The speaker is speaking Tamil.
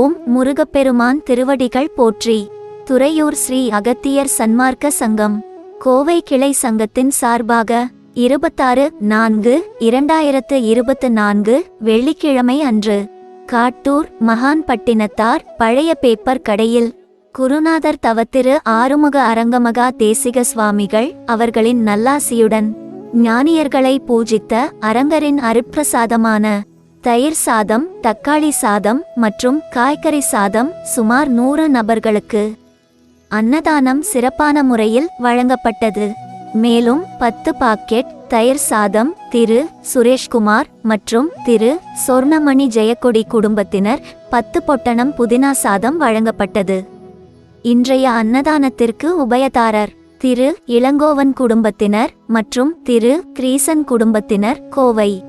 ஓம் முருகப்பெருமான் திருவடிகள் போற்றி. துறையூர் ஸ்ரீ அகத்தியர் சன்மார்க்க சங்கம். கோவை கிளை சங்கத்தின் சார்பாக இருபத்தாறு நான்கு இரண்டாயிரத்து இருபத்து நான்கு வெள்ளிக்கிழமை அன்று காட்டூர் மகான்பட்டினத்தார் பழைய பேப்பர் கடையில் குருநாதர் தவத்திரு ஆறுமுக அரங்கமகா தேசிக சுவாமிகள் அவர்களின் நல்லாசியுடன் ஞானியர்களை பூஜித்த அரங்கரின் அருட்பிரசாதமான தயிர் சாதம் தக்காளி சாதம் மற்றும் காய்கறி சாதம் சுமார் நூறு நபர்களுக்கு அன்னதானம் சிறப்பான முறையில் வழங்கப்பட்டது. மேலும் பத்து பாக்கெட் தயிர் சாதம் திரு. சுரேஷ்குமார் மற்றும் திரு. சொர்ணமணி ஜெயக்கொடி குடும்பத்தினர் பத்து பொட்டணம் புதினா சாதம் வழங்கப்பட்டது. இன்றைய அன்னதானத்திற்கு உபயதாரர் திரு. இளங்கோவன் குடும்பத்தினர் மற்றும் திரு. கிரீசன் குடும்பத்தினர் கோவை.